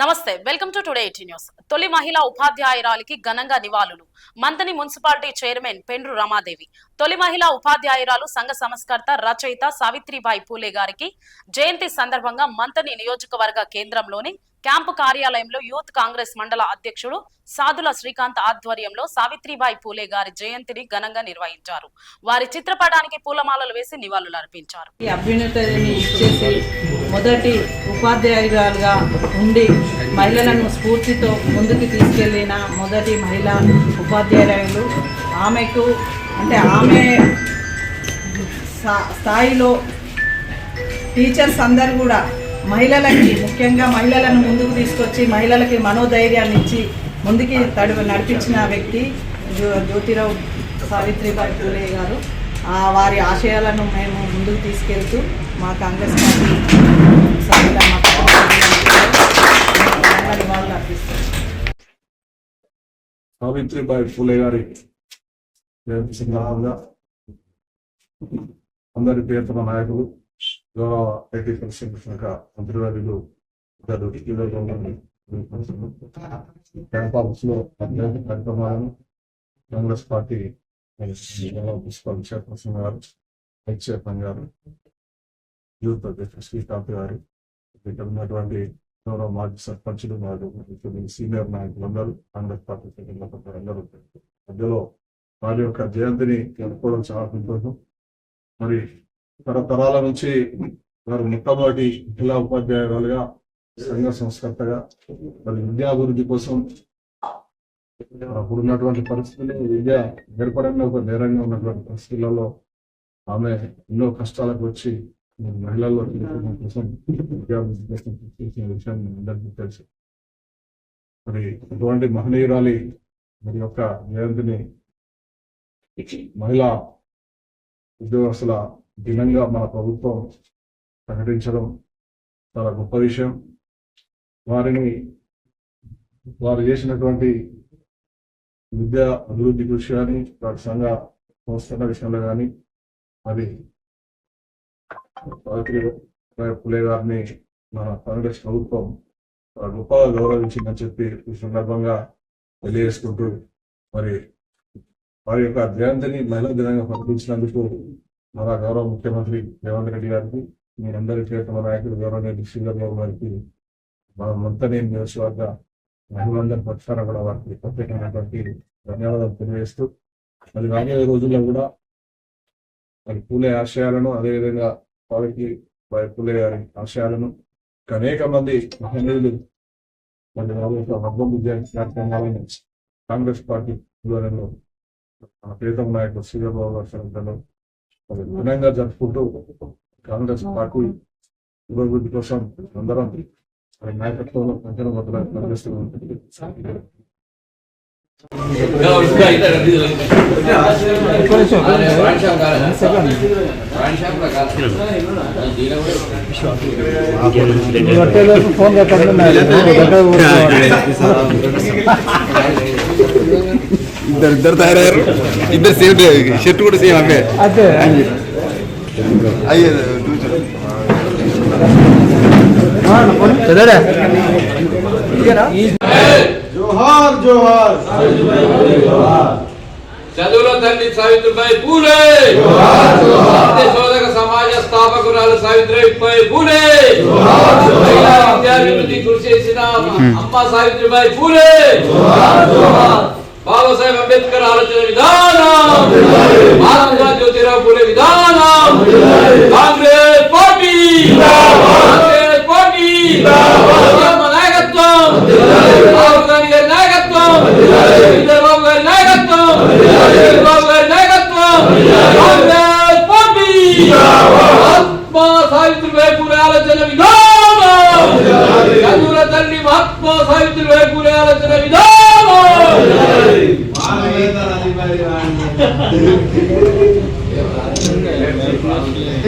నమస్తే welcome to today eighty news. తొలి మహిళా ఉపాధ్యాయురాలికి ఘనంగా నివాళులు. Manthani municipality chairman Pendru Ramadevi. తొలి మహిళా ఉపాధ్యాయురాలు సంఘ సంస్కర్త రచయిత సావిత్రిబాయి పూలే గారికి జయంతి సందర్భంగా మంతని నియోజకవర్గ కేంద్రంలోని క్యాంపు కార్యాలయంలో యూత్ కాంగ్రెస్ మండల అధ్యక్షుడు సాధుల శ్రీకాంత్ ఆధ్వర్యంలో సావిత్రిబాయి పూలే గారి జయంతిని ఘనంగా నిర్వహించారు. వారి చిత్రపటానికి పూలమాలలు వేసి నివాళులు అర్పించారు. ఈ మొదటి ఉపాధ్యాయురాలుగా ఉండి మహిళలను స్ఫూర్తితో ముందుకు తీసుకెళ్ళిన మొదటి మహిళా ఉపాధ్యాయురాలు. ఆమెకు అంటే ఆమె స్థాయిలో టీచర్స్ అందరు కూడా మహిళలకి ముఖ్యంగా మహిళలను ముందుకు తీసుకొచ్చి మహిళలకి మనోధైర్యాన్ని ఇచ్చి ముందుకి తడు నడిపించిన వ్యక్తి జ్యోతిరావు సావిత్రిబాయి పూలే గారు. ఆ వారి ఆశయాలను మేము ముందుకు తీసుకెళ్తూ మా కాంగ్రెస్ పార్టీ సభ్యుల ఘనంగా నివాళులు అర్పిస్తున్నాం సావిత్రిబాయి పూలే గారి సందర్భంగా అందరి ప్రియతమ నాయకులు గౌరవ ఐటీ పరిశ్రమ శాఖ మంత్రివర్యులు క్యాంపస్లో కార్యక్రమాలను కాంగ్రెస్ పార్టీ జిల్లా ప్రిన్సిపల్ చైర్పర్సన్ గారు వైస్ చైర్మన్ గారు యూత్ అధ్యక్షుడు శ్రీకాంత్ గారు ఇక్కడ ఉన్నటువంటి గౌరవ మాజీ సర్పంచులు మరియు సీనియర్ నాయకులందరూ కాంగ్రెస్ పార్టీ అందరూ మధ్యలో వారి యొక్క జయంతిని జరుపుకోవడం చాలా సంతోషం. మరి తరతరాల నుంచి వారు మొట్టమొదటి జిల్లా ఉపాధ్యాయురాలుగా సంఘ సంస్కర్తగా మరి విద్యాభివృద్ధి కోసం అప్పుడు ఉన్నటువంటి పరిస్థితులు విద్య ఏర్పడంగా ఒక నేరంగా ఉన్నటువంటి పరిస్థితులలో ఆమె ఎన్నో కష్టాలకు వచ్చి మహిళల్లో కోసం చేసిన విషయం అందరికీ తెలుసు. మరి అటువంటి మహనీయురాలి మరి యొక్క జయంతిని మహిళా ఉద్యోగస్తుల దినంగా మన ప్రభుత్వం ప్రకటించడం చాలా గొప్ప విషయం. వారిని వారు చేసినటువంటి విద్యా అభివృద్ధి కృషి కానీ వారి సంఘ సంస్థల విషయంలో కానీ అది సావిత్రిబాయి పులే గారిని మన కాంగ్రెస్ ప్రభుత్వం గొప్పగా గౌరవించిందని చెప్పి ఈ సందర్భంగా తెలియజేసుకుంటూ మరి వారి యొక్క జయంతిని మహిళా దినంగా ప్రకటించినందుకు మన గౌరవ ముఖ్యమంత్రి రేవంత్ రెడ్డి గారికి మీ అందరి చేతుల నాయకులు గౌరవనీయ డిస్ట్రిక్ట్ బాబు గారికి మన మంతనే నియోజకవర్గ మహిళలందరి పక్షాన కూడా వారికి ప్రత్యేకమైనటువంటి ధన్యవాదాలు తెలియజేస్తూ మరి రాబోయే రోజుల్లో కూడా మరి పూలే ఆశయాలను అదేవిధంగా వారికి వారి పూలే గారి ఆశయాలను అనేక మంది మహనీయులు మరి వర్గం విద్యా కార్యక్రమాలను కాంగ్రెస్ పార్టీ ఆధ్వర్యంలో ప్రీతం నాయకుడు శ్రీధర్బాబు గారి సంఘటనలో ఘనంగా జరుపుకుంటూ కాంగ్రెస్ పార్టీ అభివృద్ధి కోసం అందరం నాయకత్వంలో కంచెల మొదలు పనిచేస్తున్నాం ఇద్దరు ఇద్దరు తయారయ్యారు ఇద్దరు సేమ్ షర్ట్ కూడా సేమ్ అవే అదే అయ్యే చదవరా జోహార్ జోహార్. చదువుల తల్లి సావిత్రిబాయి పూలే. శోధక సమాజ స్థాపకురాలు సావిత్రిబాయి పూలే. విద్యాభివృద్ధి కృషి చేసిన అమ్మ సావిత్రిబాయి పూలే. బాబాసాహెబ్ అంబేద్కర్ ఆలోచన విధానం. మహాత్మా జ్యోతిరావు పూలే విధానం. కాంగ్రెస్ ఆలోచన విధానం. చదువుల తల్లి మహాత్మా సావిత్రి వైపులే ఆలోచన విధానం.